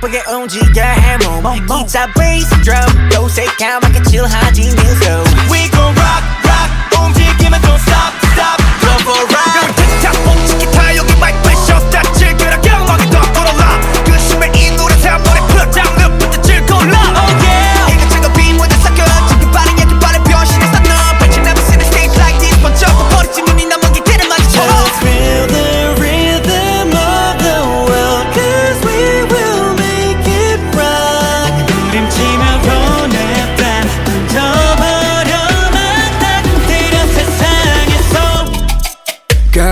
나쁘게 움직여야 해몸 기차 베이스 드럼 요새 까맣게 칠하지 뉴스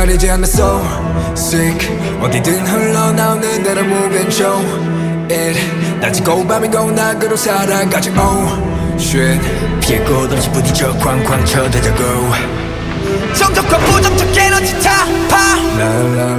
가려지 않아 so sick. 어디든 흘러나오는 대로 move and show. It. 낮이고 밤이고 나 그로 살아가지. Oh. Shit. 피했고 던지 부딪혀 쾅쾅 쳐대자고. 정적과 부정적 에너지 타파.